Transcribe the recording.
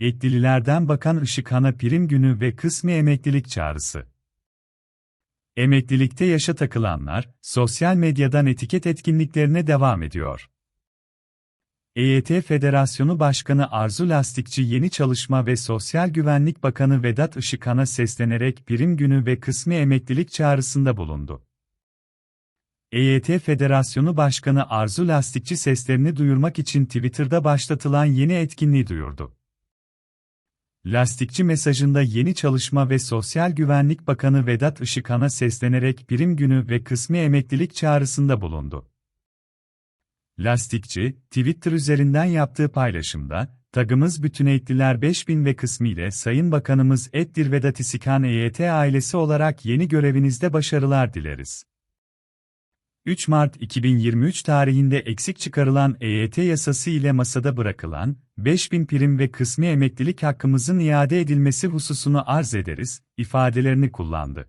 Etlililerden Bakan Işıkhan'a prim günü ve kısmi emeklilik çağrısı. Emeklilikte yaşa takılanlar, sosyal medyadan etiket etkinliklerine devam ediyor. EYT Federasyonu Başkanı Arzu Lastikçi Yeni Çalışma ve Sosyal Güvenlik Bakanı Vedat Işıkhan'a seslenerek prim günü ve kısmi emeklilik çağrısında bulundu. EYT Federasyonu Başkanı Arzu Lastikçi seslerini duyurmak için Twitter'da başlatılan yeni etkinliği duyurdu. Lastikçi mesajında Yeni Çalışma ve Sosyal Güvenlik Bakanı Vedat Işıkhan'a seslenerek prim günü ve kısmi emeklilik çağrısında bulundu. Lastikçi, Twitter üzerinden yaptığı paylaşımda, tagımız bütün etliler 5000 ve kısmiyle Sayın Bakanımız Ettir Vedat İsikan EYT ailesi olarak yeni görevinizde başarılar dileriz. 3 Mart 2023 tarihinde eksik çıkarılan EYT yasası ile masada bırakılan 5000 prim ve kısmi emeklilik hakkımızın iade edilmesi hususunu arz ederiz ifadelerini kullandı.